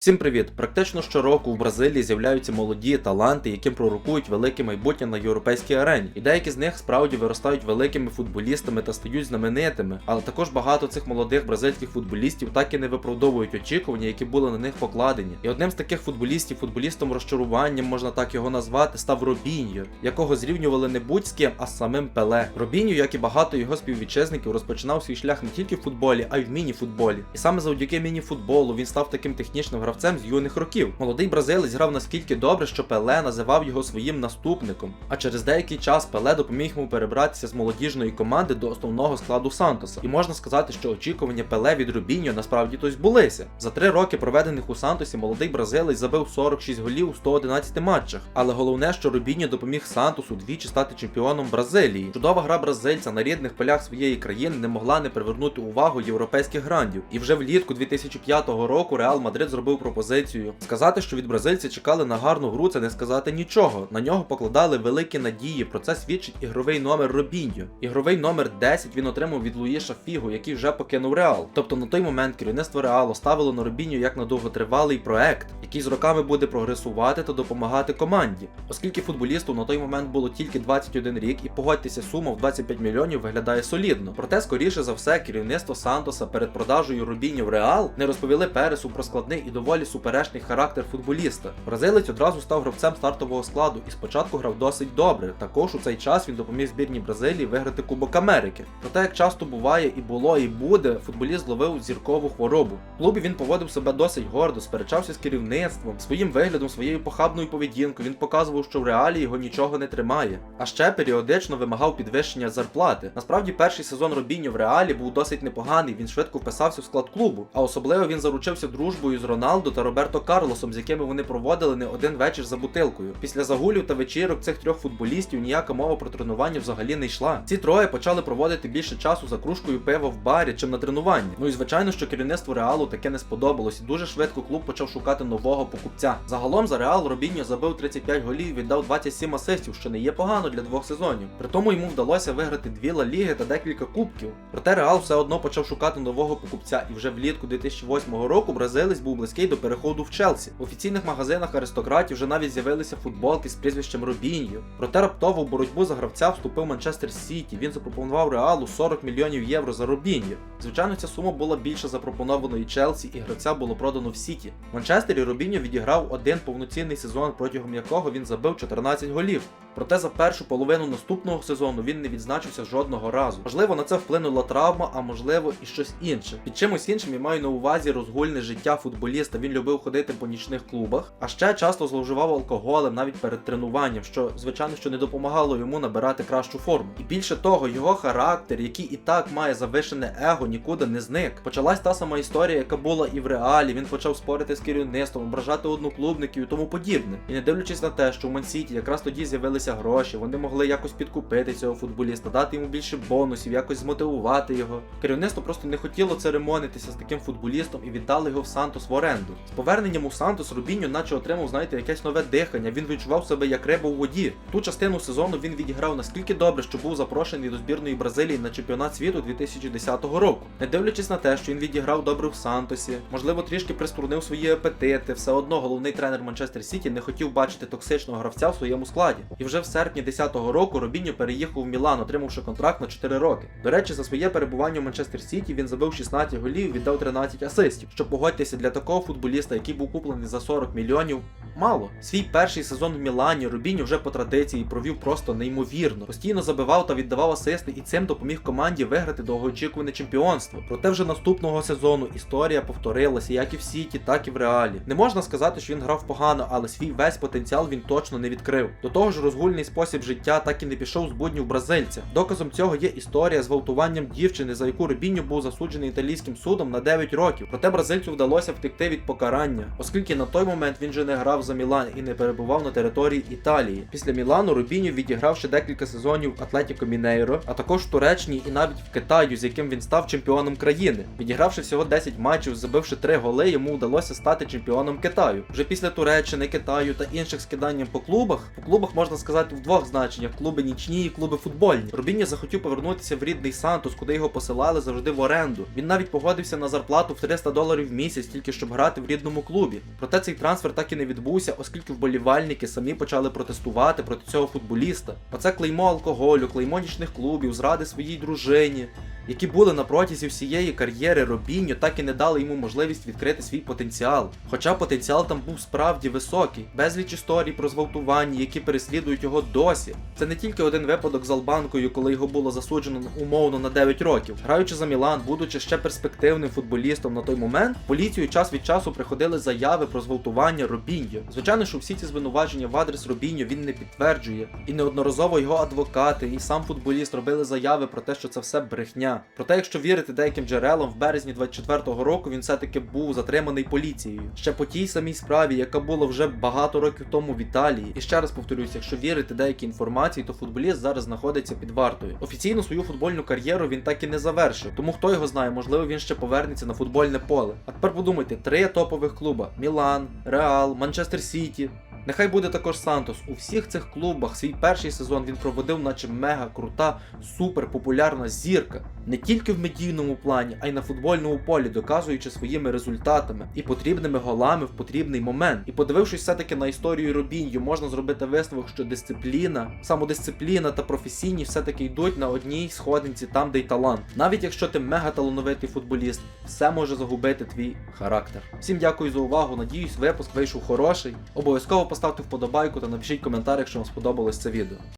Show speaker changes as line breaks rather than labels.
Всім привіт! Практично щороку в Бразилії з'являються молоді таланти, яким пророкують велике майбутнє на європейській арені. І деякі з них справді виростають великими футболістами та стають знаменитими. Але також багато цих молодих бразильських футболістів так і не виправдовують очікування, які були на них покладені. І одним з таких футболістів, футболістом розчаруванням, можна так його назвати, став Робіньо, якого зрівнювали не будь з ким, а з самим Пеле. Робіньо, як і багато його співвітчизників, розпочинав свій шлях не тільки в футболі, а й в міні-футболі. І саме завдяки міні-футболу він став таким технічним гравцем з юних років. Молодий бразилець грав наскільки добре, що Пеле називав його своїм наступником. А через деякий час Пеле допоміг йому перебратися з молодіжної команди до основного складу Сантоса. І можна сказати, що очікування Пеле від Рубіньо насправді то збулися. За три роки, проведених у Сантосі, молодий бразилець забив 46 голів у 111 матчах. Але головне, що Рубіньо допоміг Сантосу двічі стати чемпіоном Бразилії. Чудова гра бразильця на рідних полях своєї країни не могла не привернути увагу європейських грандів. І вже влітку 2005 року Реал Мадрид зробив пропозицію. Сказати, що від бразильця чекали на гарну гру, це не сказати нічого. На нього покладали великі надії. Про це свідчить ігровий номер Робіньо. Ігровий номер 10 він отримав від Луїша Фігу, який вже покинув Реал. Тобто на той момент керівництво Реалу ставило на Робіньо як на довготривалий проект, який з роками буде прогресувати та допомагати команді. Оскільки футболісту на той момент було тільки 21 рік, і погодьтеся, сума в 25 мільйонів виглядає солідно. Проте, скоріше за все, керівництво Сантоса перед продажею Робіньо в Реал не розповіли Пересу про складний і доволі суперечний характер футболіста. Бразилець одразу став гравцем стартового складу і спочатку грав досить добре. Також у цей час він допоміг збірній Бразилії виграти Кубок Америки. Проте, як часто буває і було, і буде, футболіст зловив зіркову хворобу. В клубі він поводив себе досить гордо, сперечався з керівництвом, своїм виглядом, своєю похабною поведінкою. Він показував, що в реалі його нічого не тримає. А ще періодично вимагав підвищення зарплати. Насправді, перший сезон Робіньо в реалі був досить непоганий. Він швидко вписався в склад клубу. А особливо він заручився дружбою з Роналдо та Роберто Карлосом, з якими вони проводили не один вечір за бутилкою. Після загулів та вечірок цих трьох футболістів ніяка мова про тренування взагалі не йшла. Ці троє почали проводити більше часу за кружкою пива в барі, чим на тренуванні. Ну і звичайно, що керівництву реалу таке не сподобалось, і дуже швидко клуб почав шукати нового покупця. Загалом за реал Робіньо забив 35 голів, віддав 27 асистів, що не є погано для двох сезонів. При тому йому вдалося виграти дві Ла Ліги та декілька кубків. Проте Реал все одно почав шукати нового покупця, і вже влітку 2008 року бразилець був близький до переходу в Челсі. В офіційних магазинах аристократів вже навіть з'явилися футболки з прізвищем Робіньо. Проте раптово в боротьбу за гравця вступив Манчестер Сіті. Він запропонував Реалу 40 мільйонів євро за Робіньо. Звичайно, ця сума була більше запропонованої Челсі, і гравця було продано в Сіті. В Манчестері Робіньо відіграв один повноцінний сезон, протягом якого він забив 14 голів. Проте за першу половину наступного сезону він не відзначився жодного разу. Можливо, на це вплинула травма, а можливо і щось інше. Під чимось іншим я маю на увазі розгульне життя футболіста. Він любив ходити по нічних клубах, а ще часто зловживав алкоголем навіть перед тренуванням, що звичайно що не допомагало йому набирати кращу форму. І більше того, його характер, який і так має завишене его, нікуди не зник. Почалась та сама історія, яка була і в реалі. Він почав спорити з керівництвом, ображати одноклубників і тому подібне. І не дивлячись на те, що в Мансіті якраз тоді з'явилися гроші, вони могли якось підкупити цього футболіста, дати йому більше бонусів, якось змотивувати його. Керівництво просто не хотіло церемонитися з таким футболістом і віддали його в Сантос в оренду. З поверненням у Сантос Рубіньо наче отримав, знаєте, якесь нове дихання. Він відчував себе як риба у воді. Ту частину сезону він відіграв наскільки добре, що був запрошений до збірної Бразилії на чемпіонат світу 2010 року. Не дивлячись на те, що він відіграв добре в Сантосі, можливо, трішки приструнив свої апетити. Все одно головний тренер Манчестер Сіті не хотів бачити токсичного гравця в своєму складі. І вже в серпні 10-го року Робіньо переїхав в Мілан, отримавши контракт на 4 роки. До речі, за своє перебування в Манчестер Сіті він забив 16 голів, віддав 13 асистів. Що погодьтеся для такого футболіста, який був куплений за 40 мільйонів. Мало свій перший сезон в Мілані Рубіньо вже по традиції провів просто неймовірно. Постійно забивав та віддавав асисти, і цим допоміг команді виграти довгоочікуване чемпіонство. Проте вже наступного сезону історія повторилася як і в Сіті, так і в Реалі. Не можна сказати, що він грав погано, але свій весь потенціал він точно не відкрив. До того ж, розгульний спосіб життя так і не пішов з буднів бразильця. Доказом цього є історія з гвалтуванням дівчини, за яку Рубіньо був засуджений італійським судом на 9 років. Проте бразильцю вдалося втекти від покарання, оскільки на той момент він вже не грав за Мілан і не перебував на території Італії. Після Мілану Рубіньо відіграв ще декілька сезонів Атлетіко Мінейро, а також в Туреччині і навіть в Китаю, з яким він став чемпіоном країни. Відігравши всього 10 матчів, забивши 3 голи, йому вдалося стати чемпіоном Китаю. Вже після Туреччини, Китаю та інших скиданням по клубах, по клубах можна сказати в двох значеннях: клуби нічні і клуби футбольні. Рубіньо захотів повернутися в рідний Сантос, куди його посилали завжди в оренду. Він навіть погодився на зарплату в 300 доларів в місяць, тільки щоб грати в рідному клубі. Проте цей трансфер так і не відбувся, оскільки вболівальники самі почали протестувати проти цього футболіста. Оце клеймо алкоголю, клеймо нічних клубів, зради своїй дружині. Які були на протязі всієї кар'єри Робіньо, так і не дали йому можливість відкрити свій потенціал. Хоча потенціал там був справді високий, безліч історій про зґвалтування, які переслідують його досі. Це не тільки один випадок з Албанкою, коли його було засуджено умовно на 9 років. Граючи за Мілан, будучи ще перспективним футболістом на той момент, поліцію час від часу приходили заяви про зґвалтування Робіньо. Звичайно, що всі ці звинувачення в адрес Робіньо він не підтверджує, і неодноразово його адвокати і сам футболіст робили заяви про те, що це все брехня. Проте, якщо вірити деяким джерелам, в березні 24-го року він все-таки був затриманий поліцією. Ще по тій самій справі, яка була вже багато років тому в Італії. І ще раз повторюсь, якщо вірити деякій інформації, то футболіст зараз знаходиться під вартою. Офіційно свою футбольну кар'єру він так і не завершив. Тому хто його знає, можливо, він ще повернеться на футбольне поле. А тепер подумайте: три топових клуба: Мілан, Реал, Манчестер Сіті. Нехай буде також Сантос. У всіх цих клубах свій перший сезон він проводив, наче мега крута, супер популярна зірка. Не тільки в медійному плані, а й на футбольному полі, доказуючи своїми результатами і потрібними голами в потрібний момент. І подивившись все-таки на історію Робіньо, можна зробити висновок, що дисципліна, самодисципліна та професійність все-таки йдуть на одній сходинці там, де й талант. Навіть якщо ти мега талановитий футболіст, все може загубити твій характер. Всім дякую за увагу. Надіюсь, випуск вийшов хороший. Обов'язково поставте вподобайку та напишіть коментар, якщо вам сподобалось це відео.